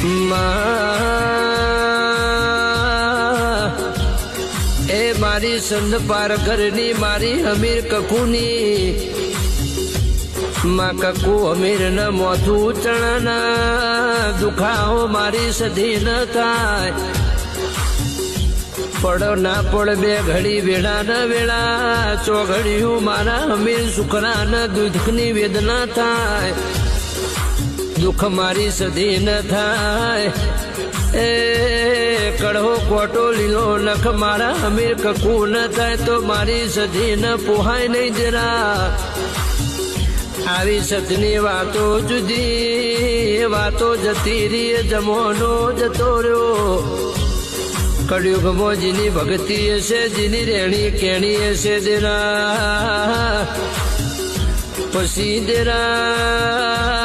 એ મારી સંધ પાર ઘરની મારી અમીર કકુની. માં કકુ અમીર ન મોથું ચણાના. દુખાવો મારી સધી ન થાય. પડો ના પડ બે ઘડી વેળા ન વેળા. ચોઘડિયું મારા અમીર સુખના ન દુઃખની વેદના થાય. દુઃખ મારી સદી ન થાય. એ કડવો કોટો લીલો નખ મારા અમીર કકુ ન થાય તો મારી સદી ન પોહાય નહીં જરા. આવી સદની વાતો જુદી, વાતો જતી રીએ, જમોનો જતો રહ્યો કળિયુગમાં જીની ભક્તિ હશે, જીની રેણી કેણી હશે દેરા. પછી દેરા.